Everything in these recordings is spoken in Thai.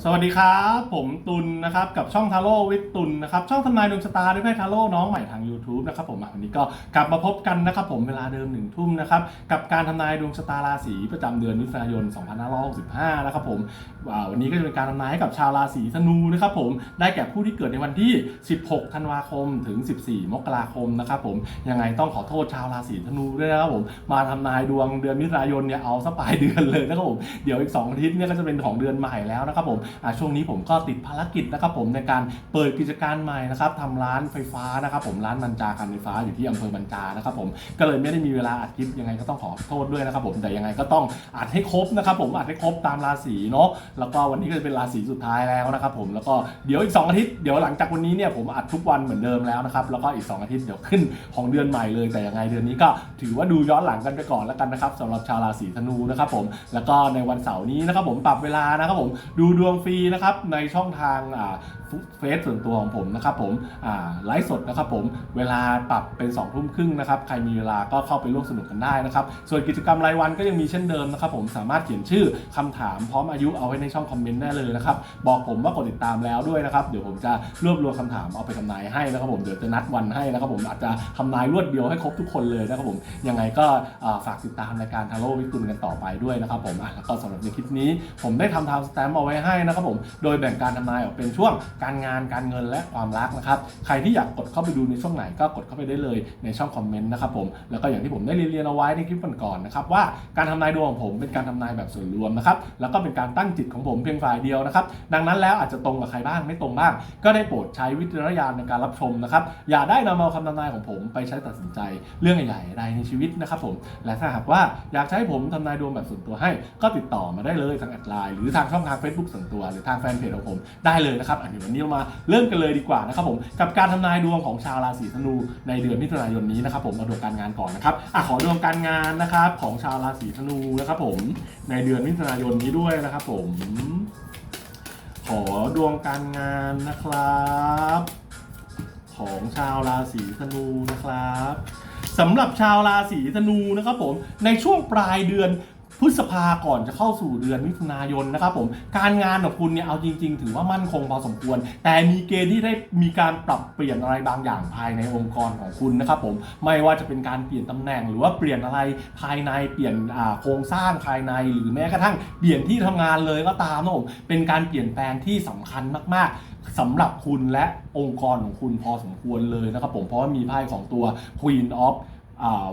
สวัสดีครับ ผมตุลนะครับกับช่องทาโร่วิทตุลนะครับช่องทำนายดวงชะตาด้วยไพ่ทาโร่น้องใหม่ทาง YouTube นะครับผมวันนี้ก็กลับมาพบกันนะครับผมเวลาเดิมหนึ่งทุ่มนะครับกับการทำนายดวงชะตาราศีประจำเดือนมิถุนายน 2565 นะครับผมวันนี้ก็จะเป็นการทำนายให้กับชาวราศีธนูนะครับผมได้แก่ผู้ที่เกิดในวันที่ 16 ธันวาคมถึง 14 มกราคมนะครับผมยังไงต้องขอโทษชาวราศีธนูด้วยนะครับผมมาทำนายดวงเดือนมิถุนายนเนี่ยเอาซะปลายเดือนเลยนะครับผมเดี๋ยวอีก2อาทิตย์เนี่ยก็จะเป็นของเดือนใหม่แล้วนะครับผมช่วงนี้ผมก็ติดภารกิจนะครับผมในการเปิดกิจการใหม่นะครับทำร้านไฟฟ้านะครับผมร้านบรรจาการไฟฟ้าอยู่ที่อำเภอบรรจานะครับผมก็เลยไม่ได้มีเวลาอัดคลิปยังไงก็ต้องขอโทษด้วยนะครับผมแต่ยังไงก็ต้องอัดให้ครบนะครับผมอัดให้ครบตามราศีเนาะแล้วก็วันนี้ก็จะเป็นราศีสุดท้ายแล้วนะครับผมแล้วก็เดี๋ยวอีก 2 อาทิตย์เดี๋ยวหลังจากวันนี้เนี่ยผมอัดทุกวันเหมือนเดิมแล้วนะครับแล้วก็อีก 2 อาทิตย์เดี๋ยวขึ้นของเดือนใหม่เลยแต่ยังไงเดือนนี้ก็ถือว่าดูย้อนหลังกันไปก่อนแล้วกันนะครับสำหรับชาวราศีธนูนะครับผมแล้วก็ในวันเสาร์นี้นะครับผมปรับเวลานะครับผมดูดวงฟรีนะครับในช่องทางอ่า เฟซส่วนตัวของผมนะครับผมไลฟ์สดนะครับผมเวลาปรับเป็น2องทุ่มครึ่งนะครับใครมีเวลาก็เข้าไปร่วมสนุกกันได้นะครับส่วนกิจกรรมรายวันก็ยังมีเช่นเดิมนะครับผมสามารถเขียนชื่อคำถามพร้อมอายุเอาไว้ในช่องคอมเมนต์ได้เลยนะครับบอกผมว่ากดติดตามแล้วด้วยนะครับเดี๋ยวผมจะรวบรวมคำถามเอาไปทำนายให้นะครับผมเดี๋ยวจะนัดวันให้นะครับผมอาจจะทำนายรวดเดียวให้ครบทุกคนเลยนะครับผมยังไงก็ฝากติดตามรายการทาโร่วิกุลกันต่อไปด้วยนะครับผมแล้วก็สำหรับในคลิปนี้ ผมได้ทำทำสแตมป์เอาไว้ให้นะครับผมโดยแบ่งการทำนายออกเป็นช่วงการงานการเงินและความรักนะครับ ใครที่อยากกดเข้าไปดูในช่วงไหนก็กดเข้าไปได้เลยในช่องคอมเมนต์นะครับผมแล้วก็อย่างที่ผมได้เรียนเอาไว้ในคลิปก่อนๆนะครับว่าการทำนายดวงของผมเป็นการทำนายแบบส่วนรวมนะครับแล้วก็เป็นการตั้งจิตของผมเพียงฝ่ายเดียวนะครับดังนั้นแล้วอาจจะตรงกับใครบ้างไม่ตรงบ้าง ก็ได้โปรดใช้วิจารณญาณในการรับชมนะครับอย่าได้นำเอาคำทำนายของผมไปใช้ตัดสินใจเรื่องใหญ่ๆใดในชีวิตนะครับผมและถ้าหากว่าอยากให้ผมทำนายดวงแบบส่วนตัวให้ ก็ติดต่อมาได้เลยทางแอดไลน์หรือทางช่องทาง Facebook ส่วนตัว หรือทางแฟนเพจของผมได้เลยนะครับอันนี้นี้เรามาเริ่มกันเลยดีกว่านะครับผมกับการทำนายดวงของชาวราศีธนูในเดือนมิถุนายนนี้นะครับผมมาดูการงานก่อนนะครับอะขอดวงการงานนะครับของชาวราศีธนูนะครับผมในเดือนมิถุนายนนี้ด้วยนะครับผม ขอดวงการงานนะครับ ของชาวราศีธนูนะครับสำหรับชาวราศีธนูนะครับผมในช่วงปลายเดือน พฤษภาก่อนจะเข้าสู่เดือนมิถุนายนนะครับผมการงานของคุณเนี่ยเอาจริง ๆ ถือว่ามั่นคงพอสมควร แต่มีเกณฑ์ที่ได้มีการปรับเปลี่ยนอะไรบางอย่างภายในองค์กรของคุณนะครับผมไม่ว่าจะเป็นการเปลี่ยนตำแหน่ง หรือว่าเปลี่ยนอะไรภายในเปลี่ยนโครงสร้างภายในหรือแม้กระทั่งเปลี่ยนที่ทำงานเลยก็ตามนะผมเป็นการเปลี่ยนแปลงที่สำคัญมาก ๆสำหรับคุณและองค์กรของคุณพอสมควรเลยนะครับผมเพราะว่ามีไพ่ของตัว Queen of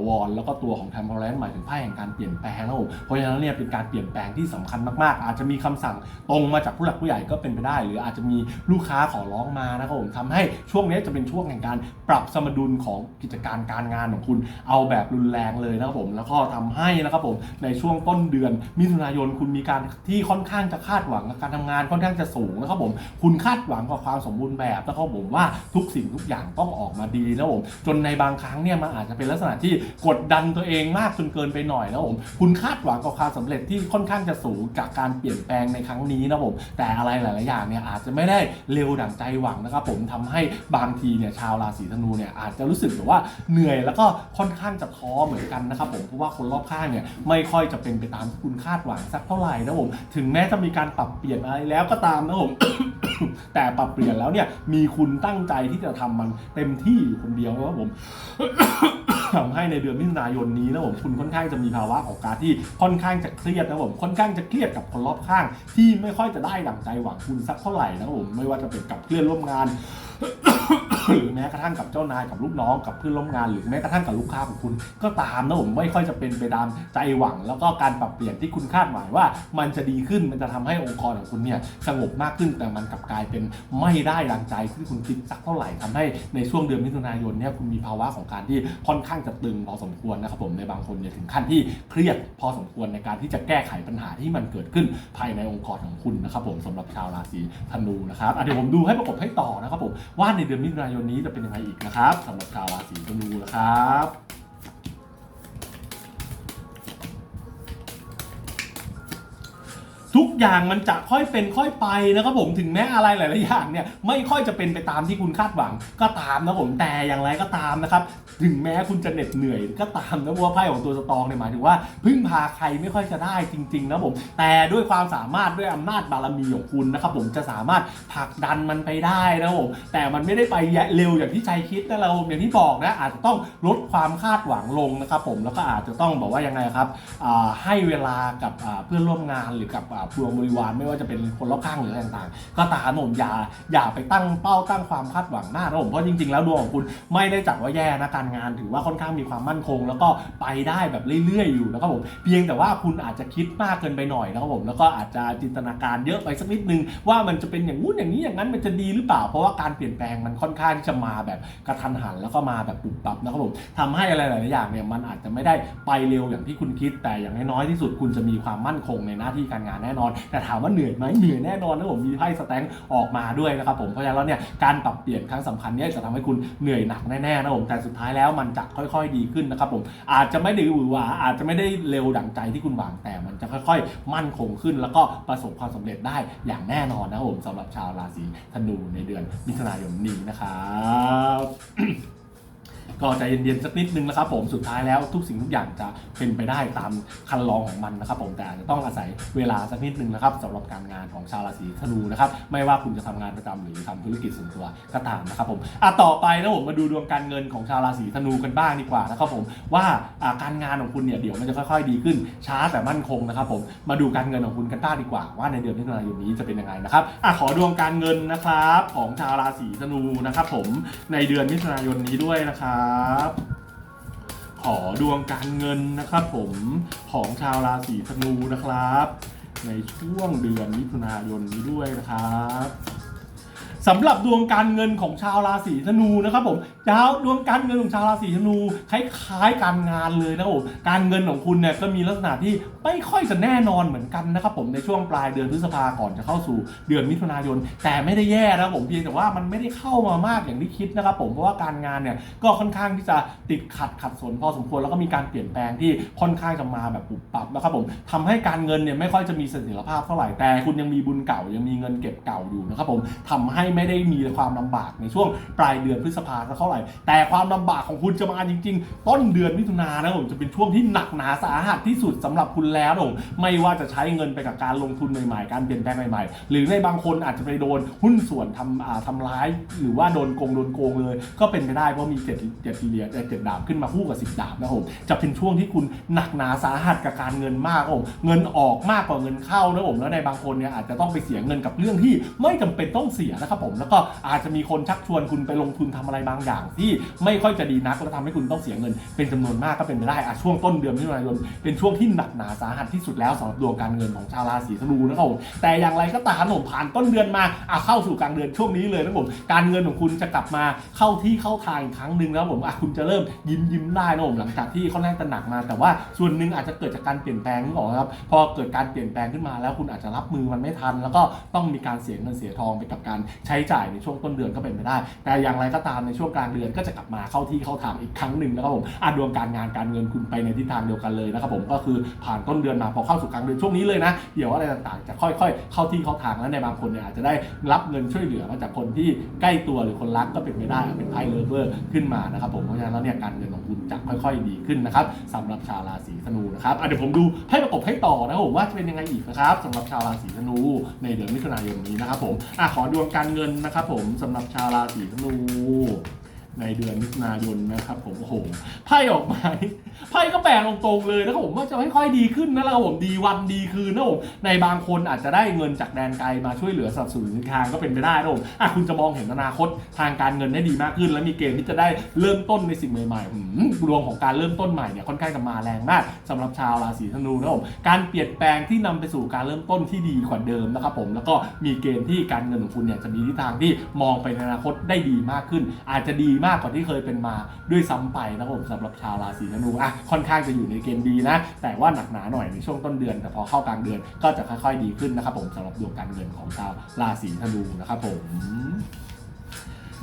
วอนแล้วก็ตัวของ t e m p e r a n c e หมายถึงไพ่แห่งการเปลี่ยนแปลงนะผมเพราะฉะนั้นเนี่ยเป็นการเปลี่ยนแปลงที่สำคัญมากๆ อาจจะมีคำสั่งตรงมาจากผู้หลักผู้ใหญ่ก็เป็นไปได้ หรืออาจจะมีลูกค้าขอร้องมานะครับผมทำให้ช่วงนี้จะเป็นช่วงแห่งการปรับสมดุลของกิจการการงานของคุณเอาแบบรุนแรงเลยนะครับผมแล้วก็ทำให้นะครับผมในช่วงต้นเดือนมิถุนายนคุณมีการที่ค่อนข้างจะคาดหวังกับการทำงานค่อนข้างจะสูงนะครับผมคุณคาดหวังกับความสมบูรณ์แบบนะครับผมว่าทุกสิ่งทุกอย่างต้องออกมาดีนะครับผมจนในบางครั้งเนี่ยมันอาจจะเป็นลักษณะที่กดดันตัวเองมากจนเกินไปหน่อยนะผมคุณคาดหวังกับความสำเร็จที่ค่อนข้างจะสูงจากการเปลี่ยนแปลงในครั้งนี้นะผมแต่อะไรหลาย ๆ อย่างเนี่ยอาจจะไม่ได้เร็วดั่งใจหวังนะครับผมทำให้บางทีเนี่ยชาวราศีธนูเนี่ยอาจจะรู้สึกแบบว่าเหนื่อยแล้วก็ค่อนข้างจะท้อเหมือนกันนะครับผมเพราะว่าคนรอบข้างเนี่ยไม่ค่อยจะเป็นไปตามที่คุณคาดหวังสักเท่าไหร่นะผมถึงแม้จะมีการปรับเปลี่ยนอะไรแล้วก็ตามนะผมแต่ปรับเปลี่ยนแล้วเนี่ยมีคุณตั้งใจที่จะทำมันเต็มที่อยู่คนเดียวนะครับผม ทำให้ในเดือนมิถุนายนนี้นะผมคุณค่อนข้างจะมีภาวะของการที่ค่อนข้างจะเครียดนะผมค่อนข้างจะเครียดกับคนรอบข้าง ที่ไม่ค่อยจะได้ดั่งใจหวังคุณสักเท่าไหร่นะผมไม่ว่าจะเป็นกับเพื่อนร่วมงาน หรือแม้กระทั่งกับเจ้านายกับลูกน้องกับเพื่อนร่วมงาน หรือแม้กระทั่งกับลูกค้าของคุณ ก็ตามนะผมไม่ค่อยจะเป็นไปตามใจหวัง แล้วก็การปรับเปลี่ยนที่คุณคาดหมายว่า มันจะดีขึ้นมันจะทำให้องค์กรของคุณเนี่ยสงบมากขึ้นแต่มันกลับกลายเป็นไม่ได้ดังใจที่คุณคิดสักเท่าไหร่ทำให้ในช่วงเดือนมิถุนายนเนี่ยคุณมีภาวะของการที่ค่อนข้างจะตึงพอสมควรนะครับผมในบางคนเนี่ยถึงขั้นที่เครียดพอสมควรในการที่จะแก้ไขปัญหาที่มันเกิดขึ้นภายในองค์กรของคุณนะครับผมสำหรับชาวราศีธนูนะครับเดี๋ยวผมดูให้ประกบให้ต่อนะครับผมว่าในเดือนมิถุนายนนี้จะเป็นยังไงอีกนะครับสำหรับชาวราศีธนูนะครับทุกอย่างมันจะค่อยเป็นค่อยไปนะครับผมถึงแม้อะไรหลาย ๆ อย่างเนี่ยไม่ค่อยจะเป็นไปตามที่คุณคาดหวังก็ตามนะผมแต่อย่างไรก็ตามนะครับ ถึงแม้คุณจะเหน็ดเหนื่อยก็ตามนะเพราะว่าไพ่ของตัวสตองเนี่ยหมายถึงว่าพึ่งพาใครไม่ค่อยจะได้จริงๆนะผมแต่ด้วยความสามารถด้วยอำนาจบารมีของคุณนะครับผมจะสามารถผลักดันมันไปได้นะผมแต่มันไม่ได้ไปเร็วอย่างที่ใจคิดนะเราอย่างที่บอกนะอาจจะต้องลดความคาดหวังลงนะครับผมแล้วก็อาจจะต้องบอกว่ายังไงครับให้เวลากับเพื่อนร่วมงานหรือกับพวงบริวารไม่ว่าจะเป็นคนรอบข้างหรืออะไรต่างๆ ก็ตามผมอย่าอย่าไปตั้งเป้าตั้งความคาดหวังมากนะผมเพราะจริงๆ แล้วดวงของคุณไม่ได้จัดว่าแย่นะการงานถือว่าค่อนข้างมีความมั่นคง แล้วก็ไปได้แบบเรื่อยๆอยู่นะครับผมเพียงแต่ว่าคุณอาจจะคิดมากเกินไปหน่อยนะครับผมแล้วก็อาจจะจินตนาการเยอะไปสักนิดนึง ว่ามันจะเป็นอย่างงู้นอย่างนี้อย่างนั้นมันจะดีหรือเปล่า เพราะว่าการเปลี่ยนแปลงมันค่อนข้างที่จะมาแบบกระทันหันแล้วก็มาแบบปุบปับนะครับผมทำให้อะไรหลายๆอย่างเนี่ยมันอาจจะไม่ได้ไปเร็วอย่างที่คุณคิด แต่อย่างน้อยที่สุดคุณจะมีความมั่นคงในหน้าที่การงานแน่นอน แต่ถามว่าเหนื่อยไหมเหนื่อยแน่นอนนะผมมีไพ่สแตงออกมาด้วยนะครับผมเพราะฉะนั้นแล้วเนี่ยการปรับเปลี่ยนครั้งสำคัญเนี่ยจะทำให้คุณเหนื่อยหนักแน่ๆนะผมแต่สุดท้ายแล้วมันจะค่อยๆดีขึ้นนะครับผมอาจจะไม่ได้หวือหวาอาจจะไม่ได้เร็วดั่งใจที่คุณหวังแต่มันจะค่อยๆ มั่นคงขึ้น แล้วก็ประสบความสำเร็จได้อย่างแน่นอนนะครับผมสำหรับชาวราศีธนูในเดือนมิถุนายนนี้นะครับ ก็ใจเย็นๆสักนิดนึงนะครับผมสุดท้ายแล้วทุกสิ่งทุกอย่างจะเป็นไปได้ตามคันลองของมันนะครับผมแต่อาจจะต้องอาศัยเวลาสักนิดนึงนะครับสำหรับการงานของชาวราศีธนูนะครับไม่ว่าคุณจะทำงานประจำหรือทำธุรกิจส่วนตัวก็ตามนะครับผมอะต่อไปนะผมมาดูดวงการเงินของชาวราศีธนูกันบ้างดีกว่านะครับผมว่าอ่าการงานของคุณเนี่ยเดี๋ยวมันจะค่อยๆ ดีขึ้นช้าแต่มั่นคงนะครับผมมาดูการเงินของคุณกันบ้างดีกว่า ว่าในเดือนมิถุนายนนี้จะเป็นยังไงนะครับอะขอดวงการเงินนะครับของชาวราศีธนูนะครับผมในเดือนมิถุนายนนี้ด้วยนะครับขอดวงการเงินนะครับ ผมของชาวราศีธนูนะครับ ในช่วงเดือนมิถุนายนนี้ด้วยนะครับ สำหรับดวงการเงินของชาวราศีธนูนะครับผมดาวดวงการเงินของชาวราศีธนูคล้ายๆการงานเลยนะครับผมการเงินของคุณเนี่ยก็มีลักษณะที่ไม่ค่อยจะแน่นอนเหมือนกันนะครับผมในช่วงปลายเดือนพฤษภาก่อนจะเข้าสู่เดือนมิถุนายน แต่ไม่ได้แย่นะครับผมเพียงแต่ว่ามันไม่ได้เข้ามามากอย่างที่คิดนะครับผมเพราะว่าการงานเนี่ยก็ค่อนข้างที่จะติดขัดขัดสนพอสมควรแล้วก็มีการเปลี่ยนแปลงที่ค่อนข้างจะมาแบบปุบปับนะครับผมทำให้การเงินเนี่ยไม่ค่อยจะมีเสถียรภาพเท่าไหร่แต่คุณยังมีบุญเก่ายังมีเงินเก็บเก่าอยู่นะครับผมทำให้ไม่ได้มีความลำบากในช่วงปลายเดือนพฤษภาสักเท่าไหร่ แต่ความลำบากของคุณจะมาจริง ๆ ต้นเดือนมิถุนายนนะผมจะเป็นช่วงที่หนักหนาสาหัสที่สุดสำหรับคุณแล้วผมไม่ว่าจะใช้เงินไปกับการลงทุนใหม่ๆ การเปลี่ยนแปลงใหม่ๆ หรือในบางคนอาจจะไปโดนหุ้นส่วนทำอ่าทำร้าย หรือว่าโดนโกงโดนโกงเลย ก็เป็นไปได้เพราะมีเจ็ดเจ็ดเหรียญเอ่อเจ็ดดาบขึ้นมาคู่กับสิบดาบนะผมจะเป็นช่วงที่คุณหนักหนาสาหัสกับการเงินมากครับผมเงินออกมากกว่าเงินเข้านะผมแล้วในบางคนเนี่ยอาจจะต้องไปเสียเงินกับเรื่องที่ไม่จำเป็นต้องเสียนะครับผม แล้วก็อาจจะมีคนชักชวนคุณไปลงทุนทำอะไรบางอย่าง ที่ไม่ค่อยจะดีนักแล้วทำให้คุณต้องเสียเงิน เป็นจำนวนมากก็เป็นไปได้อะช่วงต้นเดือนมิถุนายนเป็นช่วงที่หนักหนาสาหัสที่สุดแล้วสำหรับดวงการเงินของชาวราศีธนูนะครับผมแต่อย่างไรก็ตามผมผ่านต้นเดือนมาอะเข้าสู่กลางเดือนช่วงนี้เลยนะผมการเงินของคุณจะกลับมาเข้าที่เข้าทางอีกครั้งหนึ่งแล้วผมอะคุณจะเริ่มยิ้มยิ้มได้นะผมหลังจากที่ค่อนข้างจะหนักมา แต่ว่าส่วนหนึ่งอาจจะเกิดจากการเปลี่ยนแปลงนึกออกครับพอเกิดการเปลี่ยนแปลงขึ้นมาแล้วคุณอาจจะรับมือมันไม่ทัน แล้วก็ต้องมีการเสียเงินเสียทองไปกับการใช้จ่ายในช่วงต้นเดือนก็เป็นไปได้ แต่อย่างไรก็ตามในช่วงกลางเดือนก็จะกลับมาเข้าที่เข้าทางอีกครั้งหนึ่งนะครับผมอาดวงการงานการเงินคุณไปในทิศทางเดียวกันเลยนะครับผมก็คือผ่านต้นเดือนมาพอเข้าสู่กลางเดือนช่วงนี้เลยนะเดี๋ยวอะไรต่างๆ จะค่อย ๆ เข้าที่เข้าทางแล้วในบางคนเนี่ยอาจจะได้รับเงินช่วยเหลือมาจากคนที่ใกล้ตัวหรือคนรักก็เป็นไปได้เป็นไพ่เลเวอร์ขึ้นมานะครับผมเพราะฉะนั้นแล้วเนี่ยการเงินของคุณจะค่อย ๆ ดีขึ้นนะครับสำหรับชาวราศีธนูนะครับเดี๋ยวผมดูไพ่ประกบให้ต่อนะครับผมว่าจะเป็นยังไงอีกนะครับสำหรับชาวราศีธนูในเดือนมิถุนายนนี้นะครับผมอะขอดวงการเงินเงินะครับผมสำหรับชาวราศีธนู ในเดือนมิถุนายนนะครับผมโอ้โหไพ่ออกมาไพ่ก็แปลงตรงๆเลยนะครับผมว่าจะค่อยๆดีขึ้นนะครับผมดีวันดีคืนนะครับผมในบางคนอาจจะได้เงินจากแดนไกลมาช่วยเหลือสนับสนุนทางก็เป็นไปได้นะครับผมอะคุณจะมองเห็นอนาคตทางการเงินได้ดีมากขึ้น และมีเกณฑ์ที่จะได้เริ่มต้นในสิ่งใหม่ๆหืมดวงของการเริ่มต้นใหม่เนี่ยค่อนข้างจะมาแรงมากสำหรับชาวราศีธนูนะครับผมการเปลี่ยนแปลงที่นำไปสู่การเริ่มต้นที่ดีกว่าเดิมนะครับผมแล้วก็มีเกณฑ์ที่การเงินของคุณเนี่ยจะมีทิศทางที่มองไปในอนาคตได้ดีมากขึ้น อาจจะดีมากกว่าที่เคยเป็นมาด้วยซ้ำไปนะครับผมสำหรับชาวราศีธนูอะค่อนข้างจะอยู่ในเกณฑ์ดีนะ แต่ว่าหนักหนาหน่อยในช่วงต้นเดือน แต่พอเข้ากลางเดือนก็จะค่อยๆดีขึ้นนะครับผมสำหรับดวงการเงินของชาวราศีธนูนะครับผม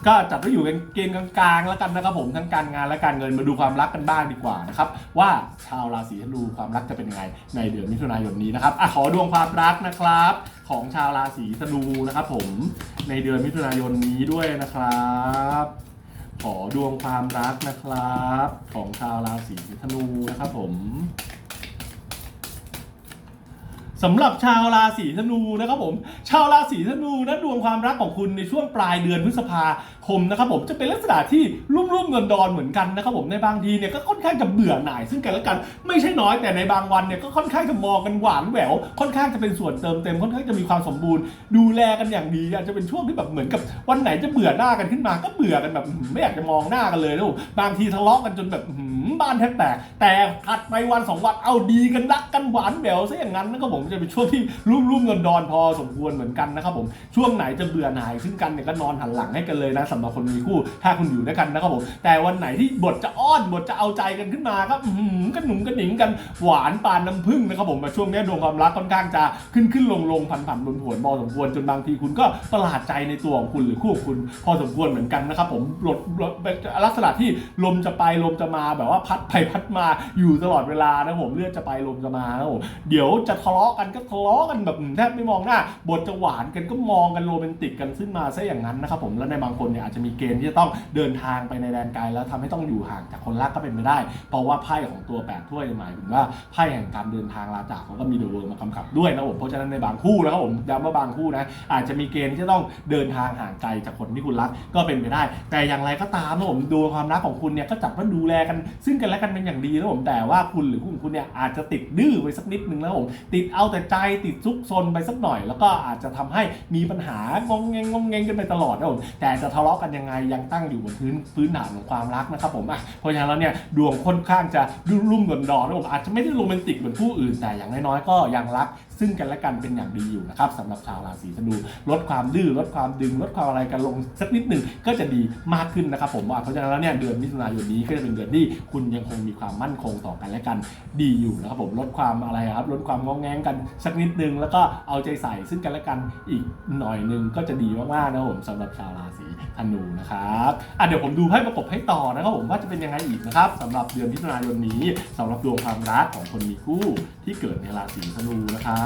ก็จัดไว้อยู่ในเกณฑ์กลางๆแล้วกันนะครับผมทั้งการงานและการเงินมาดูความรักกันบ้างดีกว่านะครับว่าชาวราศีธนูความรักจะเป็นยังไงในเดือนมิถุนายนนี้นะครับอะขอดวงความรักนะครับ ของชาวราศีธนูนะครับผมในเดือนมิถุนายนนี้ด้วยนะครับ ขอดวงความรักนะครับ ของชาวราศีธนูนะครับผม สำหรับชาวราศีธนูนะครับผม ชาวราศีธนูนะดวงความรักของคุณในช่วงปลายเดือนพฤษภาคมนะครับผมจะเป็นลักษณะที่รุ่มรุ่มๆดอนดอนเหมือนกันนะครับผมในบางทีเนี่ยก็ค่อนข้างจะเบื่อหน่ายซึ่งกันและกันไม่ใช่น้อยแต่ในบางวันเนี่ยก็ค่อนข้างจะมองกันหวานแหววค่อนข้างจะเป็นส่วนเติมเต็มค่อนข้างจะมีความสมบูรณ์ ดูแลกันอย่างดีอาจจะเป็นช่วงที่แบบเหมือนกับวันไหนจะเบื่อหน้ากันขึ้นมา ก็เบื่อกันแบบไม่อยากจะมองหน้ากันเลยนะผมบางทีทะเลาะกันจนแบบบ้านแทบแตกแต่ถัดไปวันสองวันเอาดีกันรักกันหวานแหววซะอย่างนั้นนะครับผมจะเป็นช่วงที่รุ่มรุ่มดอนดอนพอสมควรเหมือนกันนะครับผมช่วงไหนจะเบื่อหน่ายซึ่งกันเนี่ยก็นอนหันหลังให้กันเลยนะสำหรับคนมีคู่ถ้าคุณอยู่ด้วยกันนะครับผมแต่วันไหนที่บทจะอ้อนบทจะเอาใจกันขึ้นมาก็หือกันหนุ่มกันหนิงกันหวานปานน้ำผึ้งนะครับผมมาช่วงนี้ดวงความรักค่อนข้างจะขึ้นขึ้นลงลงผันผันผวนผวนพอสมควรจนบางทีคุณก็ประหลาดใจในตัวของคุณหรือคู่ของคุณ พอสมควรเหมือนกันนะครับผมลดลดเป็นลักษณะที่ลมจะไปลมจะมาแบบว่าพัดไปพัดมาอยู่ตลอดเวลานะผมเลือดจะไปลมจะมานะผมเดี๋ยวจะทะเลาะกันก็ทะเลาะกันแบบแทบไม่มองหน้า บทจะหวานกันก็มองกันโรแมนติกกันขึ้นมาซะอย่างนั้นนะครับผมแล้วในบางคนเนี่ยอาจจะมีเกณฑ์ที่จะต้องเดินทางไปในแดนไกลแล้วทำให้ต้องอยู่ห่างจากคนรักก็เป็นไปได้ เพราะว่าไพ่ของตัวแปดถ้วยหมายถึงว่าไพ่แห่งการเดินทางลาจากเขาก็มีเดอะเวิร์มากำกับด้วยนะผมเพราะฉะนั้นในบางคู่นะครับผมย้ำว่าบางคู่นะอาจจะมีเกณฑ์ที่จะต้องเดินทางห่างไกลจากคนที่คุณรักก็เป็นไปได้ แต่อย่างไรก็ตามนะผมดูความรักของคุณเนี่ยก็จับว่าดูแลกันซึ่งกันและกันเป็นอย่างดีนะผมแต่ว่าคุณหรือคู่ของคุณเนี่ยอาจจะติดดื้อไปสักนิดนึงนะผมติดเอาแต่ใจติดซุกซนไปสักหน่อย แล้วก็อาจจะทำให้มีปัญหางงเงงงงเงงกันไปตลอดนะผมแต่จะทะเลาะกันยังไงยังตั้งอยู่บนพื้นพื้นฐานของความรักนะครับผมอะเพราะฉะนั้นแล้วเนี่ยดวงค่อนข้างจะรุ่มๆดอนดอนนะผมอาจจะไม่ได้โรแมนติกเหมือนผู้อื่นแต่อย่างน้อยๆก็ยังรักซึ่งกันและกันเป็นอย่างดีอยู่นะครับสำหรับชาวราศีธนูลดความดื้อลดความดึง ลดความอะไรกันลงสักนิดหนึ่งก็จะดีมากขึ้นนะครับผมว่าเพราะฉะนั้นแล้วเนี่ยเดือนมิถุนายนนี้ก็จะเป็นเดือนที่คุณยังคงมีความมั่นคงต่อกันและกันดีอยู่นะครับผมลดความอะไรครับลดความงองแงงกันสักนิดนึงแล้วก็เอาใจใส่ซึ่งกันและกันอีกหน่อยหนึงก็จะดีมากๆนะครับผมสำหรับชาวราศีธนูนะครับอะเดี๋ยวผมดูให้ประกบให้ต่อนะครับผมว่าจะเป็นยังไงอีกนะครับสำหรับเดือนมิถุนายนนี้สำหรับดวงความรักของคนมีคู่ที่เกิดในราศีธนูนะครับ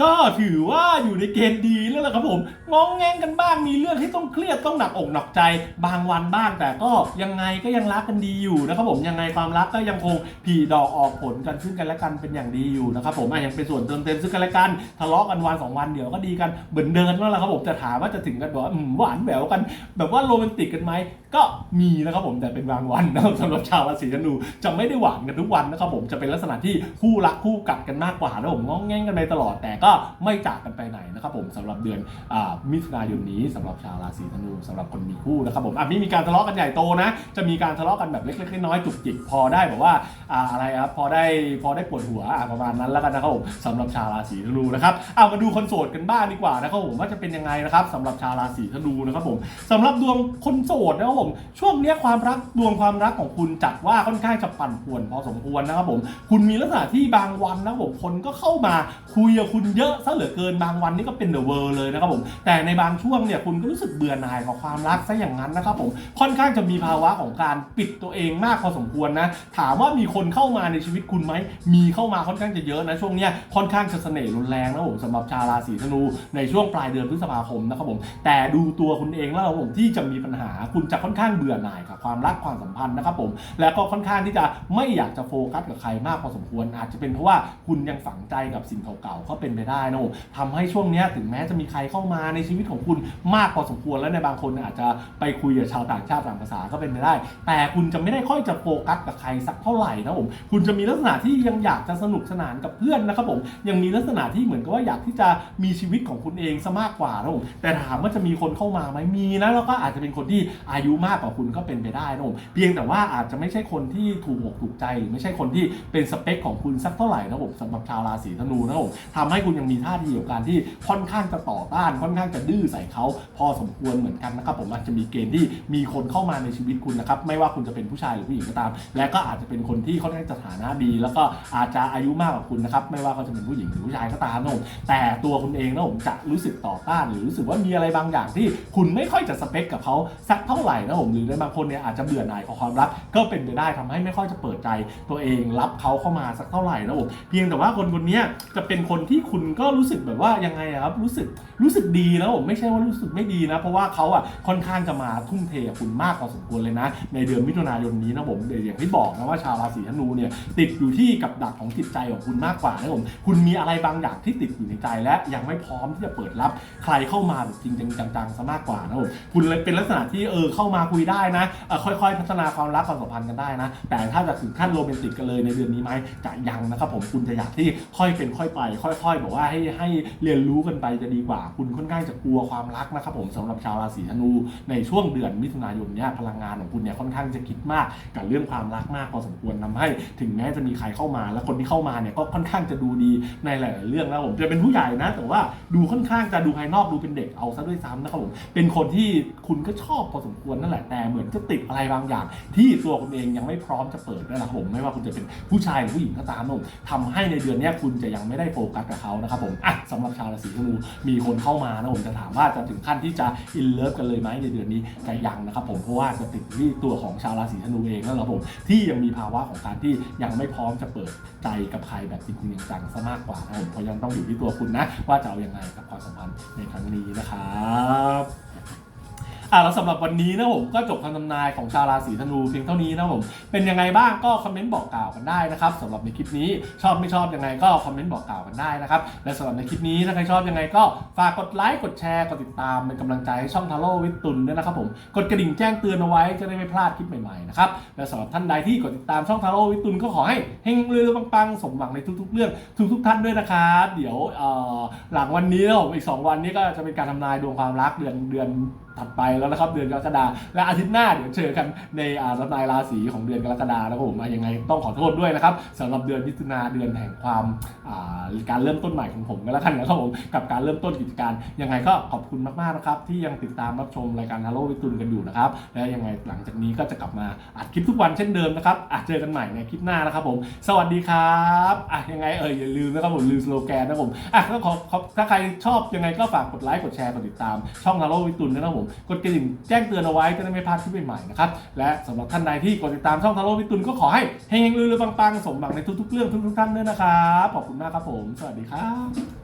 ก็ถือว่าอยู่ในเกณฑ์ดีแล้วล่ะครับผมงองแงงกันบ้างมีเรื่องที่ต้องเครียดต้องหนักอกหนักใจ บางวันบ้างแต่ก็ยังไงก็ยังรักกันดีอยู่นะครับผมยังไงความรักก็ยังคงผีดอกออกผลกันซึ่งกันและกันเป็นอย่างดีอยู่นะครับผมอะยังเป็นส่วนเติมเต็มซึ่งกันและกันทะเลาะกันวันสองวันเดี๋ยวก็ดีกันเหมือนเดิมแล้วล่ะครับผมจะถามว่าจะถึงกันแบบว่าอืมหวานแหววกัน แบบว่าโรแมนติกกันไหมก็มีนะครับผมแต่เป็นบางวันนะครับสำหรับชาวราศีธนูจะไม่ได้หวานกันทุกวันนะครับผมจะเป็นลักษณะที่คู่รักคู่กัดกันมากกว่านะผมง้องแง่งกันไปตลอด แต่ก็ไม่จากกันไปไหนนะครับผมสำหรับเดือนอ่ามิถุนายนนี้สำหรับชาวราศีธนูสำหรับคนมีคู่นะครับผมอะไม่มีการทะเลาะกันใหญ่โตนะ จะมีการทะเลาะกันแบบเล็กๆน้อยๆจุกจิกพอได้แบบว่าอ่าอะไรครับพอได้พอได้ปวดหัวอะประมาณนั้นแล้วกันนะครับผมสำหรับชาวราศีธนูนะครับเอามาดูคนโสดกันบ้างดีกว่านะครับผมว่าจะเป็นยังไงนะครับสำหรับชาวราศีธนูนะครับผมสำหรับดวงคนโสดนะครับผมช่วงนี้ความรักดวงความรักของคุณจัดว่าค่อนข้างจะปั่นป่วนพอสมควรนะครับผมคุณมีลักษณะที่บางวันนะครับผมคนก็เข้ามาคุยกับคุณเยอะซะเหลือเกินบางวันนี่ก็เป็นเดอะเวิร์เลยนะครับผมแต่ในบางช่วงเนี่ยคุณก็รู้สึกเบื่อหน่ายกับความรักซะอย่างนั้นนะครับผมค่อนข้างจะมีภาวะของการปิดตัวเองมากพอสมควรนะ ถามว่ามีคนเข้ามาในชีวิตคุณไหมมีเข้ามาค่อนข้างจะเยอะนะช่วงเนี้ยค่อนข้างจะเสน่ห์รุนแรงนะครับผมสำหรับชาวราศีธนูในช่วงปลายเดือนพฤษภาคมนะครับผมแต่ดูตัวคุณเองแล้วผมที่จะมีปัญหาคุณจะค่อนข้างเบื่อหน่ายกับความรักความสัมพันธ์นะครับผมแล้วก็ค่อนข้างที่จะไม่อยากจะโฟกัสกับใครมากพอสมควร อาจจะเป็นเพราะว่าคุณยังฝังใจกับสิ่งเก่าๆก็เป็นไปได้นะผมทำให้ช่วงเนี้ยถึงแม้จะมีใครเข้ามาในชีวิตของคุณมากพอสมควรแล้วในบางคนอาจจะไปคุยกับชาวต่างชาติต่างภาษาก็เป็นไปได้ แต่คุณจะไม่ได้ค่อยจะโฟกัสกับใครสักเท่าไหร่นะผมคุณจะมีลักษณะที่ยังอยากจะสนุกสนานกับเพื่อนนะครับผมยังมีลักษณะที่เหมือนกับว่าอยากที่จะมีชีวิตของคุณเองซะมากกว่านะผมแต่ถามว่าจะมีคนเข้ามาไหมมีนะแล้วก็อาจจะเป็นคนที่อายุมากกว่าคุณก็เป็นไปได้นะผมเพียงแต่ว่าอาจจะไม่ใช่คนที่ถูกอกถูกใจหรือไม่ใช่คนที่เป็นสเปคของคุณสักเท่าไหร่นะผมสำหรับชาวราศีธนูนะผมทำให้คุณคุณยังมีท่าทีของการที่ค่อนข้างจะต่อต้านค่อนข้างค้างจะดื้อใส่เขาพอสมควรเหมือนกันนะครับผมอาจจะมีเกณฑ์ที่มีคนเข้ามาในชีวิตคุณนะครับไม่ว่าคุณจะเป็นผู้ชายหรือผู้หญิงก็ตาม และก็อาจจะเป็นคนที่ค่อนข้างจะฐานะดี แล้วก็อาจจะอายุมากกว่าคุณนะครับไม่ว่าเขาจะเป็นผู้หญิงหรือผู้ชายก็ตามนะผมแต่ตัวคุณเองนะผมจะรู้สึกต่อต้านหรือรู้สึกว่ามีอะไรบางอย่างที่คุณไม่ค่อยจะสเปคกับเขาสักเท่าไหร่นะผมหรือในบางคนเนี่ยอาจจะเบื่อหน่ายกับความรักก็เป็นไปได้ทำให้ไม่ค่อยจะเปิดใจตัวเองรับเขาเข้ามาสักเท่าไหร่นะผมเพียงแต่ว่าคนคนนี้จะเป็นคนที่คุณก็รู้สึกแบบว่ายังไงครับรู้สึกรู้สึกดีนะผมไม่ใช่ว่ารู้สึกไม่ดีนะ เพราะว่าเขาอะค่อนข้างจะมาทุ่มเทกับคุณมากพอสมควรเลยนะ ในเดือนมิถุนายนนี้นะผมเดี๋ยวอย่างที่บอกนะว่าชาวราศีธนูเนี่ยติดอยู่ที่กับดักของจิตใจของคุณมากกว่านะผมคุณมีอะไรบางอย่างที่ติดอยู่ในใจ และยังไม่พร้อมที่จะเปิดรับใครเข้ามาแบบจริงจังๆซะมากกว่านะผมคุณเลยเป็นลักษณะที่เออเข้ามาคุยได้นะค่อยๆ พัฒนาความรักความสัมพันธ์กันได้นะ แต่ถ้าจะถึงขั้นโรแมนติกกันเลยในเดือนนี้ไหมจะยังนะครับผมคุณจะอยากที่ค่อยเป็นค่อยไป ค่อย ๆ บอกว่าให้ให้เรียนรู้กันไปจะดีกว่า คุณค่อนข้างจะกลัวความรักนะครับผมสำหรับชาวราศีธนูในช่วงเดือนมิถุนายนเนี่ยพลังงานของคุณเนี่ยค่อนข้างจะคิดมากกับเรื่องความรักมากพอสมควรทำให้ ถึงแม้จะมีใครเข้ามา แล้วคนที่เข้ามาเนี่ยก็ค่อนข้างจะดูดีในหลาย ๆ เรื่องนะผมจะเป็นผู้ใหญ่นะ แต่ว่าดูค่อนข้างจะดูภายนอกดูเป็นเด็กเอาซะด้วยซ้ำนะครับผมเป็นคนที่คุณก็ชอบพอสมควรนั่นแหละแต่เหมือนจะติดอะไรบางอย่าง ที่ตัวคุณเองยังไม่พร้อมจะเปิดนะครับผมไม่ว่าคุณจะเป็นผู้ชายหรือผู้หญิงก็ตามนะผมทำให้ในเดือนนี้คุณจะยังไม่ได้โฟกัสกับเขานะครับผมอะสำหรับชาวราศีธนูมีคนเข้ามานะผมจะถามว่าจะถึงขั้นที่จะอินเลิฟกันเลยไหมในเดือนนี้แต่ยังนะครับผมเพราะว่าจะติดที่ตัวของชาวราศีธนูเองนั่นแหละครับผมที่ยังมีภาวะของการที่ยังไม่พร้อมจะเปิดใจกับใครแบบจริงๆจังๆซะมากกว่านะครับผมเพราะยังต้องอยู่ที่ตัวคุณนะ ว่าจะเอาอยังไงกับความสัมพันธ์ในครั้งนี้นะครับ อะแล้วสำหรับวันนี้นะผมก็จบคำทำนายของชาวราศีธนูเพียงเท่านี้นะผม เป็นยังไงบ้างก็คอมเมนต์บอกกล่าวกันได้นะครับสำหรับในคลิปนี้ชอบไม่ชอบยังไงก็คอมเมนต์บอกกล่าวกันได้นะครับและสำหรับในคลิปนี้ถ้าใครชอบยังไงก็ฝากกดไลค์กดแชร์กดติดตามเป็นกำลังใจให้ช่องทาโร่วิทตุนด้วยนะครับผมกดกระดิ่งแจ้งเตือนเอาไว้จะได้ไม่พลาดคลิปใหม่ๆนะครับและสำหรับท่านใดที่กดติดตามช่องทาโร่วิทตุนก็ขอให้เฮงเรือปังๆสมหวังในทุก ๆ เรื่องทุกๆท่านด้วยนะครับเดี๋ยวหลังวันนี้นะผมอีก 2 วันนี้ก็จะเป็นการทำนายดวงความรักเดือนเดือนถัดไปแล้วนะครับเดือนกรกฎาและอาทิตย์หน้าเดี๋ยวเจอกันในอาทำนายราศีของเดือนกรกฎาแล้วผมอะยังไงต้องขอโทษด้วยนะครับสำหรับเดือนมิถุนาเดือนแห่งความาการเริ่มต้นใหม่ของผมก็แล้วกันนะครับผมกับการเริ่มต้นกิจการยังไงก็ขอบคุณมากๆนะครับที่ยังติดตามรับชมรายการฮาโลวิตุนกันอยู่นะครับและยังไงหลังจากนี้ก็จะกลับมาอัดคลิปทุกวันเช่นเดิมนะครับอาจเจอกันใหม่ในคลิปหน้านะครับผมสวัสดีครับอะยังไงเอ่ยอย่าลืมนะครับผมลืมสโลแกนนะผมอะก็ขอขอถ้าใครชอบยังไงก็ฝากกดไลค์กดแชร์กดติดตามช่องฮาโลวิตุนนะครับผมกดกระดิ่งแจ้งเตือนเอาไว้จะได้ไม่พลาดคลิปใหม่ๆนะครับและสำหรับท่านใดที่กดติดตามช่องทาโลวิตุลก็ขอให้เฮงๆลือๆปังๆสมหวังในทุกๆเรื่องทุกๆท่านด้วยนะครับขอบคุณมากครับผม สวัสดีครับ